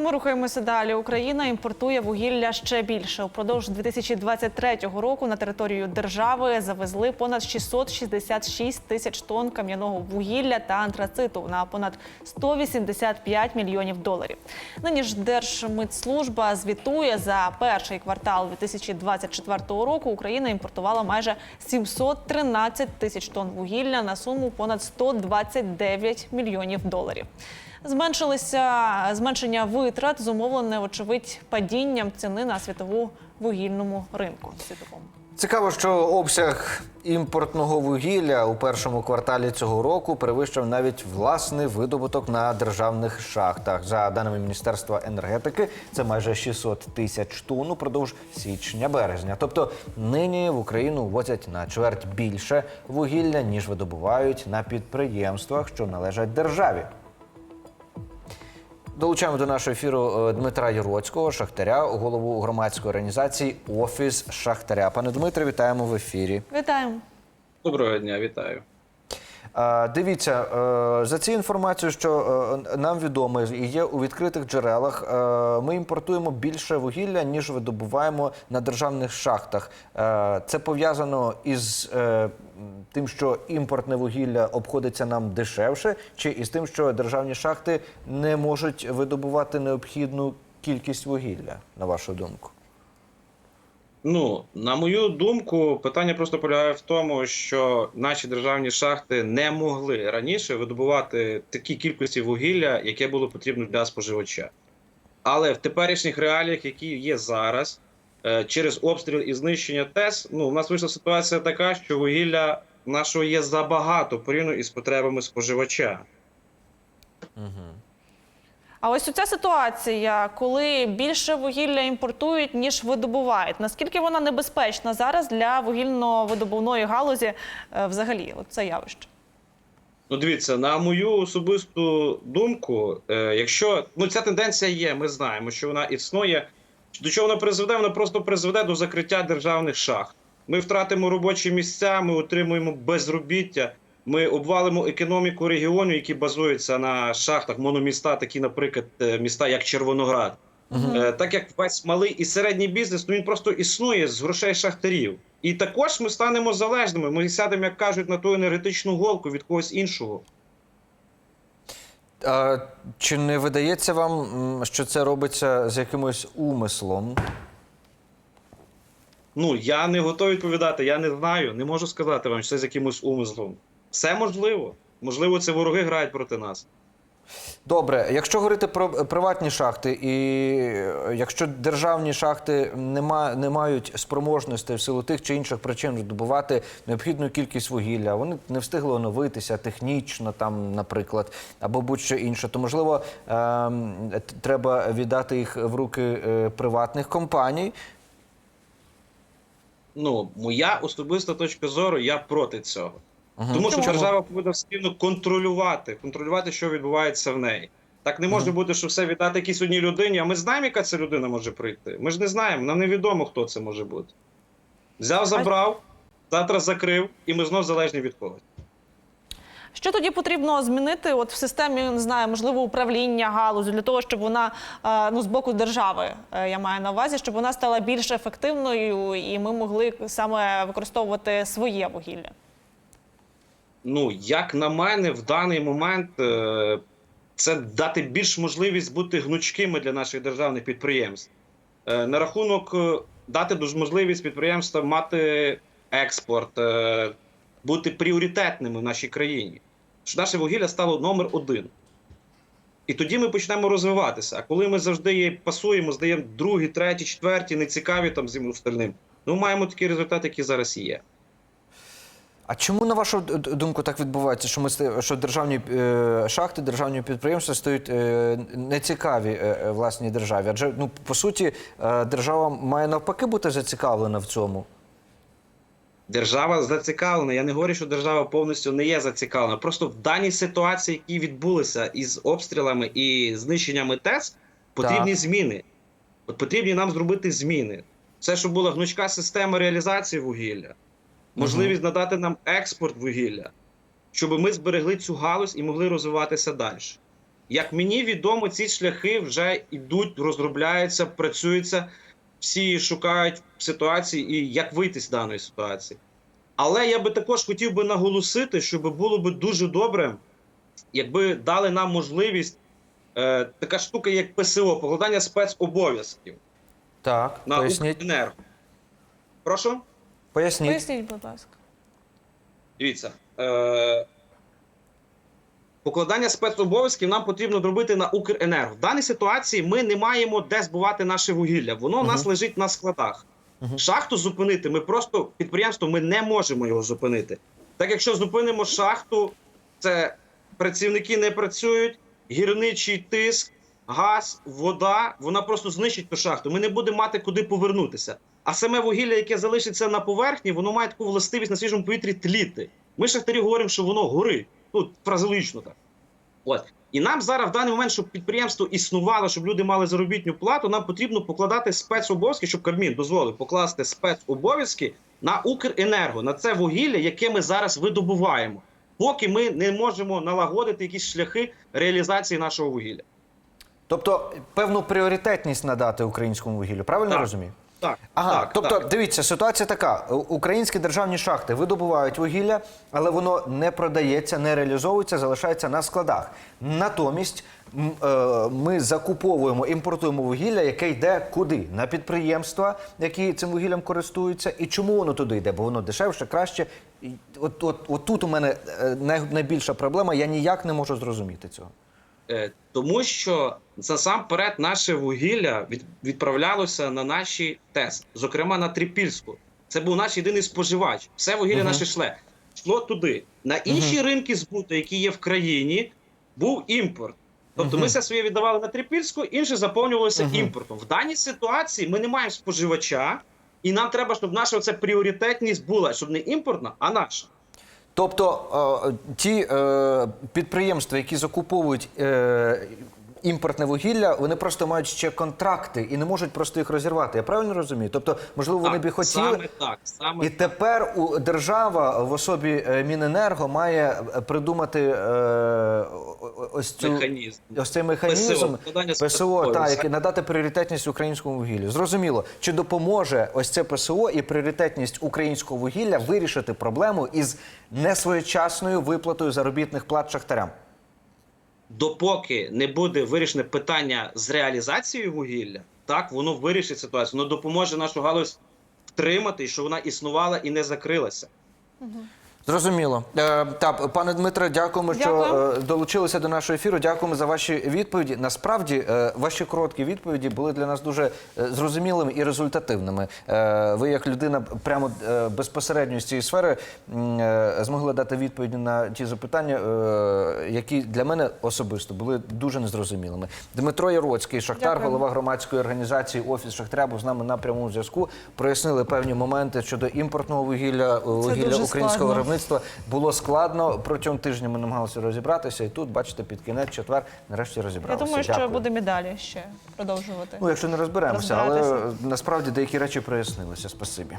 Ми рухаємося далі. Україна імпортує вугілля ще більше. Упродовж 2023 року на територію держави завезли понад 666 тисяч тонн кам'яного вугілля та антрациту на понад 185 мільйонів доларів. Нині ж Держмитслужба звітує за перший квартал 2024 року. Україна імпортувала майже 713 тисяч тонн вугілля на суму понад 129 мільйонів доларів. Зменшилися зменшення витрат зумовлене, очевидь, падінням ціни на світову вугільному ринку. Світовому. Цікаво, що обсяг імпортного вугілля у першому кварталі цього року перевищив навіть власний видобуток на державних шахтах. За даними Міністерства енергетики, це майже 600 тисяч тонн упродовж січня-березня. Тобто нині в Україну возять на чверть більше вугілля, ніж видобувають на підприємствах, що належать державі. Долучаємо до нашого ефіру е, Дмитра Єроцького, шахтаря, голову громадської організації Офіс Шахтаря. Пане Дмитре, вітаємо в ефірі. Вітаємо. Доброго дня, вітаю. Дивіться, е, за цією інформацією, що е, нам відомо і є у відкритих джерелах, е, ми імпортуємо більше вугілля, ніж видобуваємо на державних шахтах. Це пов'язано із тим, що імпортне вугілля обходиться нам дешевше, чи із тим, що державні шахти не можуть видобувати необхідну кількість вугілля, на вашу думку? Ну, на мою думку, питання просто полягає в тому, що наші державні шахти не могли раніше видобувати такі кількості вугілля, яке було потрібно для споживача. Але в теперішніх реаліях, які є зараз, е, через обстріл і знищення ТЕС, ну, у нас вийшла ситуація така, що вугілля нашого є забагато порівняно із потребами споживача. А ось ця ситуація, коли більше вугілля імпортують, ніж видобувають. Наскільки вона небезпечна зараз для вугільно-видобувної галузі е, взагалі? От це явище. Ну, дивіться, на мою особисту думку, е, якщо ну ця тенденція є, ми знаємо, що вона існує. До чого вона призведе? Вона просто призведе до закриття державних шахт. Ми втратимо робочі місця, ми отримуємо безробіття, ми обвалимо економіку регіонів, які базуються на шахтах, мономіста, такі, наприклад, е, міста, як Червоноград. Е, Так як весь малий і середній бізнес, ну він просто існує з грошей шахтарів. І також ми станемо залежними. Ми сядемо, як кажуть, на ту енергетичну голку від когось іншого. А, чи не видається вам, що це робиться з якимось умислом? Ну я не готовий відповідати. Я не знаю, не можу сказати вам, що це з якимось умислом. Все можливо. Можливо, це вороги грають проти нас. Добре, якщо говорити про приватні шахти, і е, якщо державні шахти не, ма, не мають спроможності в силу тих чи інших причин видобувати необхідну кількість вугілля, вони не встигли оновитися технічно, там, наприклад, або будь-що інше, то можливо т- треба віддати їх в руки е, приватних компаній. Ну, моя особиста точка зору, я проти цього. Мгм. Тому що Чому? держава повинна спільно контролювати, контролювати, що відбувається в неї. Так не може бути, що все віддати якійсь одній людині, а ми знаємо, яка ця людина може прийти. Ми ж не знаємо, нам невідомо, хто це може бути. Взяв, забрав, завтра закрив, і ми знов залежні від когось. Що тоді потрібно змінити от в системі, не знаю, можливо, управління галузю для того, щоб вона е, ну з боку держави, е, я маю на увазі, щоб вона стала більш ефективною і ми могли саме використовувати своє вугілля. Ну, як на мене, в даний момент е, це дати більш можливість бути гнучкими для наших державних підприємств. Е, На рахунок е, дати можливість підприємствам мати експорт, бути пріоритетними в нашій країні. Щоб наше вугілля стало номер один. І тоді ми почнемо розвиватися. А коли ми завжди її пасуємо, здаємо другі, треті, четверті, нецікаві там зі остальним, ну маємо такий результат, який зараз є. А чому, на вашу думку, так відбувається, що ми що державні е, шахти, державні підприємства стають е, нецікаві е, е, власній державі? Адже ну по суті, е, держава має навпаки бути зацікавлена в цьому. Держава зацікавлена. Я не говорю, що держава повністю не є зацікавлена. Просто в даній ситуації, які відбулися із обстрілами і знищеннями ТЕС, потрібні Так. зміни. От потрібні нам зробити зміни. Це, щоб була гнучка система реалізації вугілля, можливість надати нам експорт вугілля, щоб ми зберегли цю галузь і могли розвиватися далі. Як мені відомо, ці шляхи вже йдуть, розробляються, працюються, всі шукають ситуації і як вийти з даної ситуації. Але я би також хотів би наголосити, щоб було би дуже добре, якби дали нам можливість е, така штука, як ПСО, покладання спецобов'язків Так, на поясніть. Укренерго. Прошу? Поясніть. Поясніть, будь ласка. Дивіться. Е, покладання спецобов'язків нам потрібно зробити на Укренерго. В даній ситуації ми не маємо де збувати наше вугілля. Воно у нас лежить на складах. Мгм. Шахту зупинити ми просто підприємство ми не можемо його зупинити. Так якщо зупинимо шахту, це працівники не працюють, гірничий тиск, газ, вода, вона просто знищить ту шахту. Ми не будемо мати куди повернутися. А саме вугілля, яке залишиться на поверхні, воно має таку властивість на свіжому повітрі тліти. Ми шахтарі говоримо, що воно горить. Ну, фразелично так. От. І нам зараз в даний момент, щоб підприємство існувало, щоб люди мали заробітну плату, нам потрібно покладати спецобов'язки, щоб Кабмін дозволив покласти спецобов'язки на Укренерго, на це вугілля, яке ми зараз видобуваємо, поки ми не можемо налагодити якісь шляхи реалізації нашого вугілля. Тобто певну пріоритетність надати українському вугіллю. Правильно Так. розумію? Так, Ага, так, тобто так. дивіться, ситуація така: українські державні шахти видобувають вугілля, але воно не продається, не реалізовується, залишається на складах. Натомість е, ми закуповуємо, імпортуємо вугілля, яке йде куди? На підприємства, які цим вугіллям користуються. І чому воно туди йде? Бо воно дешевше, краще. От, от, от тут у мене е, найбільша проблема. Я ніяк не можу зрозуміти цього. Е, Тому що насамперед наше вугілля від, відправлялося на наші ТЕС, зокрема на Трипільську. Це був наш єдиний споживач. Все вугілля Мгм. наше шле. Йшло туди. На інші ринки збуту, які є в країні, був імпорт. Тобто Мгм. ми все своє віддавали на Трипільську, інше заповнювалося Мгм. імпортом. В даній ситуації ми не маємо споживача, і нам треба, щоб наша оця пріоритетність була, щоб не імпортна, а наша. Тобто е, ті е, підприємства, які закуповують е, імпортне вугілля, вони просто мають ще контракти і не можуть просто їх розірвати. Я правильно розумію? Тобто, можливо, вони Так, би хотіли. Саме так, саме І тепер у держава в особі е, Міненерго має е, придумати е, ось цю механізм. ось цей механізм ПСО, ПСО, та який надати пріоритетність українському вугіллю. Зрозуміло, чи допоможе ось це ПСО і пріоритетність українського вугілля вирішити проблему із несвоєчасною виплатою заробітних плат шахтарям? Допоки не буде вирішене питання з реалізацією вугілля, так воно вирішить ситуацію, воно допоможе нашу галузь втримати, щоб вона існувала і не закрилася. Зрозуміло. Е, так, пане Дмитре, дякуємо, що Дякую. е, долучилися до нашого ефіру. Дякуємо за ваші відповіді. Насправді, е, ваші короткі відповіді були для нас дуже зрозумілими і результативними. Ви, як людина, прямо безпосередньо з цієї сфери, змогли дати відповіді на ті запитання, які для мене особисто були дуже незрозумілими. Дмитро Яроцький, шахтар, Дякую. голова громадської організації Офіс Шахтаря, був з нами на прямому зв'язку. Прояснили певні моменти щодо імпортного вугілля, вугілля українського складно. Виробництва. Було складно протягом тижня. Ми намагалися розібратися, і тут, бачите, під кінець четвер нарешті Я розібралися. думаю, що Дякую. будемо і далі ще продовжувати. Ну, якщо не розберемося, але насправді деякі речі прояснилися. Спасибі.